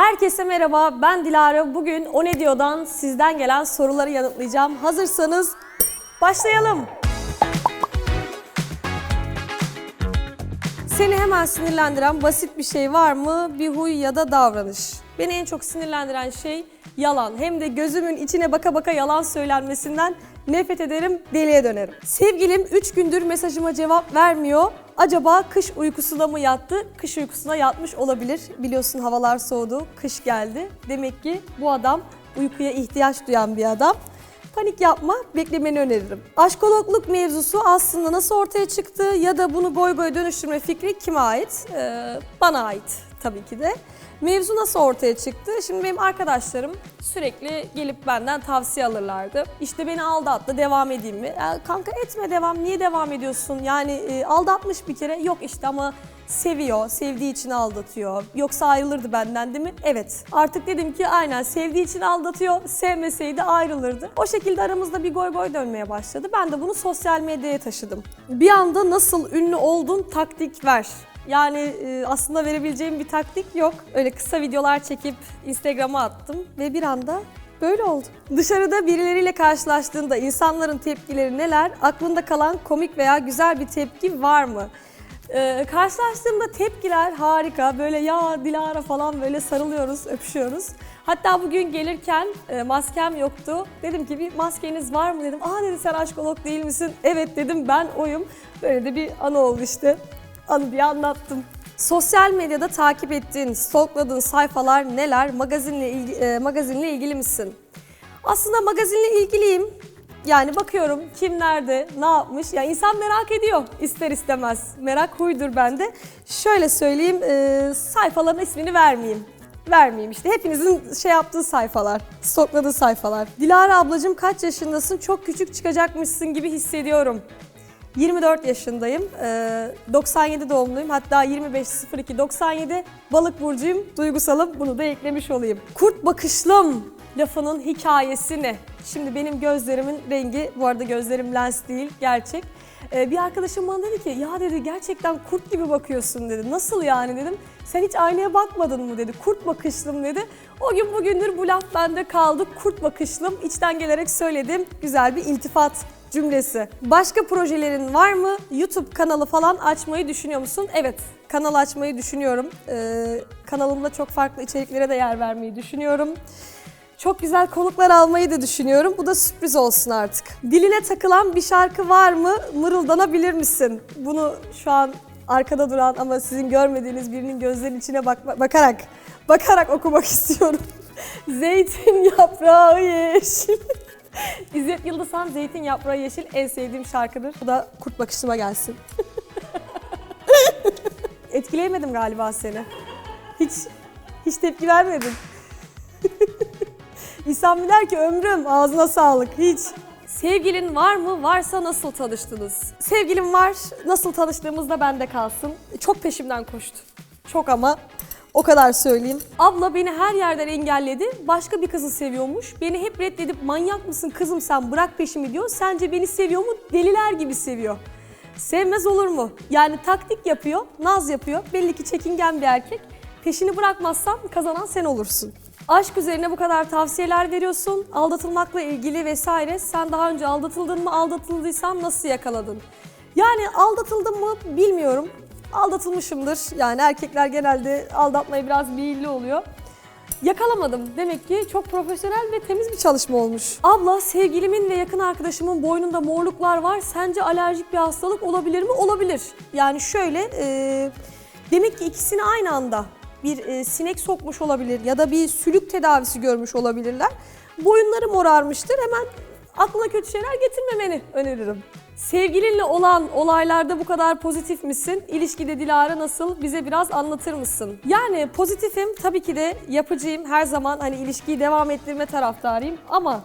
Herkese merhaba, ben Dilara. Bugün O Ne Diyor'dan sizden gelen soruları yanıtlayacağım. Hazırsanız başlayalım. Seni hemen sinirlendiren basit bir şey var mı? Bir huy ya da davranış. Beni en çok sinirlendiren şey yalan. Hem de gözümün içine baka baka yalan söylenmesinden nefret ederim, deliye dönerim. Sevgilim 3 gündür mesajıma cevap vermiyor. Acaba kış uykusuna mı yattı? Kış uykusuna yatmış olabilir. Biliyorsun havalar soğudu, kış geldi. Demek ki bu adam uykuya ihtiyaç duyan bir adam. Panik yapma, beklemeni öneririm. Aşkologluk mevzusu aslında nasıl ortaya çıktı ya da bunu goy goy dönüştürme fikri kime ait? Ee, bana ait tabii ki de. Mevzu nasıl ortaya çıktı? Şimdi benim arkadaşlarım sürekli gelip benden tavsiye alırlardı. İşte beni aldattı, devam edeyim mi? Ya kanka etme devam, niye devam ediyorsun? Yani e, aldatmış bir kere, yok işte ama seviyor, sevdiği için aldatıyor. Yoksa ayrılırdı benden değil mi? Evet. Artık dedim ki aynen sevdiği için aldatıyor, sevmeseydi ayrılırdı. O şekilde aramızda bir goy goy dönmeye başladı. Ben de bunu sosyal medyaya taşıdım. Bir anda nasıl ünlü oldun taktik ver. Yani e, aslında verebileceğim bir taktik yok. Öyle kısa videolar çekip Instagram'a attım ve bir anda böyle oldu. Dışarıda birileriyle karşılaştığında insanların tepkileri neler? Aklında kalan komik veya güzel bir tepki var mı? Ee, karşılaştığımda tepkiler harika. Böyle ya Dilara falan böyle sarılıyoruz, öpüşüyoruz. Hatta bugün gelirken e, maskem yoktu. Dedim ki bir maskeniz var mı dedim. Aa dedi sen aşkolog değil misin? Evet dedim ben oyum. Böyle de bir anı oldu işte. Anı diye anlattım. Sosyal medyada takip ettiğin, stalkladığın sayfalar neler? Magazinle, ilgi, e, magazinle ilgili misin? Aslında magazinle ilgiliyim. Yani bakıyorum kim nerede, ne yapmış. Ya insan merak ediyor ister istemez. Merak huydur bende. Şöyle söyleyeyim, e, sayfaların ismini vermeyeyim. Vermeyeyim işte. Hepinizin şey yaptığı sayfalar, stokladığı sayfalar. Dilara ablacığım kaç yaşındasın? Çok küçük çıkacakmışsın gibi hissediyorum. 24 yaşındayım. Ee, 97 doğumluyum. Hatta 25.02 97 balık burcuyum. Duygusalım. Bunu da eklemiş olayım. Kurt bakışlım lafının hikayesi ne? Şimdi benim gözlerimin rengi, bu arada gözlerim lens değil, gerçek. Ee, bir arkadaşım bana dedi ki, ya dedi gerçekten kurt gibi bakıyorsun dedi. Nasıl yani dedim. Sen hiç aynaya bakmadın mı dedi. Kurt bakışlım dedi. O gün bugündür bu laf bende kaldı. Kurt bakışlım. İçten gelerek söylediğim güzel bir iltifat cümlesi. Başka projelerin var mı? YouTube kanalı falan açmayı düşünüyor musun? Evet, kanal açmayı düşünüyorum. Ee, kanalımda çok farklı içeriklere de yer vermeyi düşünüyorum. Çok güzel konuklar almayı da düşünüyorum. Bu da sürpriz olsun artık. Diline takılan bir şarkı var mı? Mırıldanabilir misin? Bunu şu an arkada duran ama sizin görmediğiniz birinin gözlerinin içine bak bakarak bakarak okumak istiyorum. Zeytin yaprağı yeşil. İzzet Yıldızhan Zeytin Yaprağı Yeşil en sevdiğim şarkıdır. Bu da kurt bakışıma gelsin. Etkileyemedim galiba seni. Hiç hiç tepki vermedin. İnsan der ki ömrüm ağzına sağlık hiç. Sevgilin var mı? Varsa nasıl tanıştınız? Sevgilim var. Nasıl tanıştığımızda bende kalsın. Çok peşimden koştu. Çok ama o kadar söyleyeyim. Abla beni her yerden engelledi. Başka bir kızı seviyormuş. Beni hep reddedip manyak mısın kızım sen bırak peşimi diyor. Sence beni seviyor mu? Deliler gibi seviyor. Sevmez olur mu? Yani taktik yapıyor, naz yapıyor. Belli ki çekingen bir erkek. Peşini bırakmazsan kazanan sen olursun. Aşk üzerine bu kadar tavsiyeler veriyorsun. Aldatılmakla ilgili vesaire. Sen daha önce aldatıldın mı? Aldatıldıysan nasıl yakaladın? Yani aldatıldım mı bilmiyorum. Aldatılmışımdır. Yani erkekler genelde aldatmaya biraz meyilli oluyor. Yakalamadım. Demek ki çok profesyonel ve temiz bir çalışma olmuş. Abla sevgilimin ve yakın arkadaşımın boynunda morluklar var. Sence alerjik bir hastalık olabilir mi? Olabilir. Yani şöyle e, demek ki ikisini aynı anda bir e, sinek sokmuş olabilir ya da bir sülük tedavisi görmüş olabilirler. Boyunları morarmıştır. Hemen aklına kötü şeyler getirmemeni öneririm. Sevgilinle olan olaylarda bu kadar pozitif misin? İlişkide Dilara nasıl? Bize biraz anlatır mısın? Yani pozitifim. Tabii ki de yapıcıyım. Her zaman hani ilişkiyi devam ettirme taraftarıyım. Ama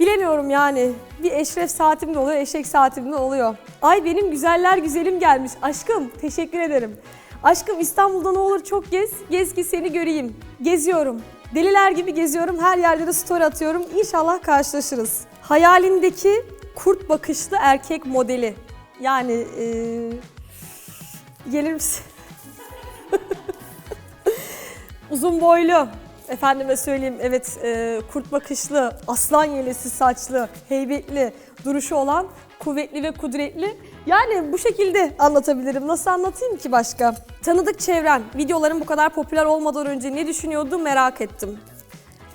bilemiyorum yani. Bir eşref saatim de oluyor, eşek saatim de oluyor. Ay benim güzeller güzelim gelmiş. Aşkım teşekkür ederim. Aşkım İstanbul'da ne olur çok gez. Gez ki seni göreyim. Geziyorum. Deliler gibi geziyorum. Her yerde de story atıyorum. İnşallah karşılaşırız. Hayalindeki kurt bakışlı erkek modeli. Yani eee gelir misin? Uzun boylu. Efendime söyleyeyim evet e, kurt bakışlı, aslan yelesi saçlı, heybetli duruşu olan kuvvetli ve kudretli. Yani bu şekilde anlatabilirim. Nasıl anlatayım ki başka? Tanıdık çevren, videoların bu kadar popüler olmadan önce ne düşünüyordu merak ettim.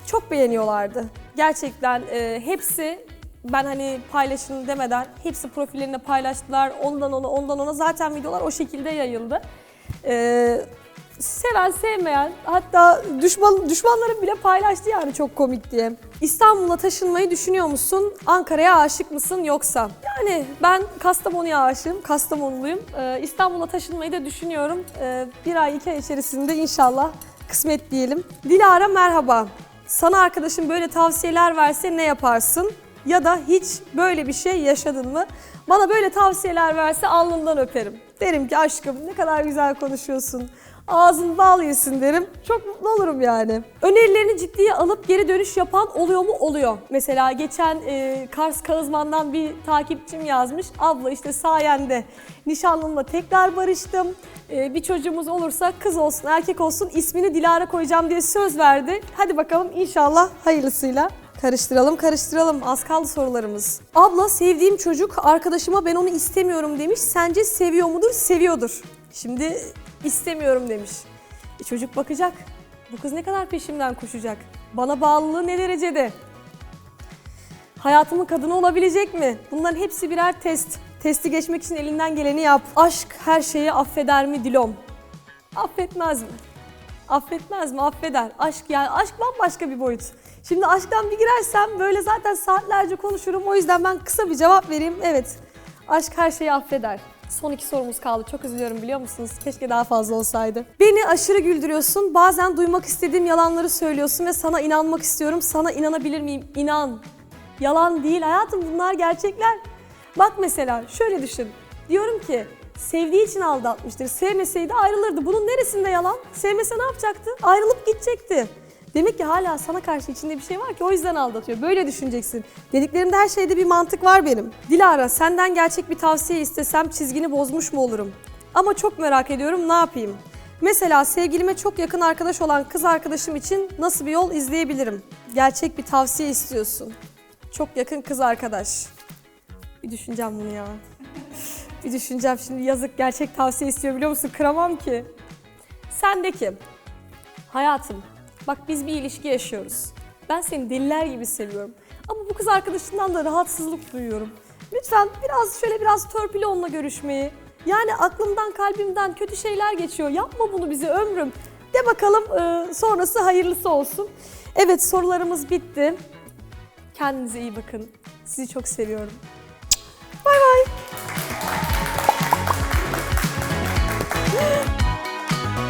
Çok beğeniyorlardı. Gerçekten e, hepsi ben hani paylaşın demeden hepsi profillerinde paylaştılar. Ondan ona, ondan ona zaten videolar o şekilde yayıldı. E, seven sevmeyen hatta düşman düşmanlarım bile paylaştı yani çok komik diye. İstanbul'a taşınmayı düşünüyor musun? Ankara'ya aşık mısın yoksa? Yani ben Kastamonu'ya aşığım, Kastamonuluyum. Ee, İstanbul'a taşınmayı da düşünüyorum. Ee, bir ay iki ay içerisinde inşallah kısmet diyelim. Dilara merhaba. Sana arkadaşım böyle tavsiyeler verse ne yaparsın? Ya da hiç böyle bir şey yaşadın mı? Bana böyle tavsiyeler verse alnından öperim. Derim ki aşkım ne kadar güzel konuşuyorsun. Ağzın bal yesin derim. Çok mutlu olurum yani. Önerilerini ciddiye alıp geri dönüş yapan oluyor mu? Oluyor. Mesela geçen e, Kars Kağızman'dan bir takipçim yazmış. Abla işte sayende nişanlımla tekrar barıştım. E, bir çocuğumuz olursa kız olsun erkek olsun ismini Dilara koyacağım diye söz verdi. Hadi bakalım inşallah hayırlısıyla. Karıştıralım karıştıralım az kaldı sorularımız. Abla sevdiğim çocuk arkadaşıma ben onu istemiyorum demiş. Sence seviyor mudur? Seviyordur. Şimdi istemiyorum demiş. E, çocuk bakacak. Bu kız ne kadar peşimden koşacak? Bana bağlılığı ne derecede? Hayatımın kadını olabilecek mi? Bunların hepsi birer test. Testi geçmek için elinden geleni yap. Aşk her şeyi affeder mi Dilom? Affetmez mi? Affetmez mi? Affeder. Aşk yani aşk bambaşka bir boyut. Şimdi aşktan bir girersem böyle zaten saatlerce konuşurum. O yüzden ben kısa bir cevap vereyim. Evet. Aşk her şeyi affeder. Son iki sorumuz kaldı. Çok üzülüyorum biliyor musunuz? Keşke daha fazla olsaydı. Beni aşırı güldürüyorsun. Bazen duymak istediğim yalanları söylüyorsun ve sana inanmak istiyorum. Sana inanabilir miyim? İnan. Yalan değil hayatım bunlar gerçekler. Bak mesela şöyle düşün. Diyorum ki sevdiği için aldatmıştır. Sevmeseydi ayrılırdı. Bunun neresinde yalan? Sevmese ne yapacaktı? Ayrılıp gidecekti. Demek ki hala sana karşı içinde bir şey var ki o yüzden aldatıyor. Böyle düşüneceksin. Dediklerimde her şeyde bir mantık var benim. Dilara senden gerçek bir tavsiye istesem çizgini bozmuş mu olurum? Ama çok merak ediyorum ne yapayım? Mesela sevgilime çok yakın arkadaş olan kız arkadaşım için nasıl bir yol izleyebilirim? Gerçek bir tavsiye istiyorsun. Çok yakın kız arkadaş. Bir düşüneceğim bunu ya. Bir düşüneceğim şimdi yazık gerçek tavsiye istiyor biliyor musun? Kıramam ki. Sendeki hayatım bak biz bir ilişki yaşıyoruz. Ben seni deliler gibi seviyorum. Ama bu kız arkadaşından da rahatsızlık duyuyorum. Lütfen biraz şöyle biraz törpüle onunla görüşmeyi. Yani aklımdan kalbimden kötü şeyler geçiyor. Yapma bunu bize ömrüm. De bakalım e, sonrası hayırlısı olsun. Evet sorularımız bitti. Kendinize iyi bakın. Sizi çok seviyorum.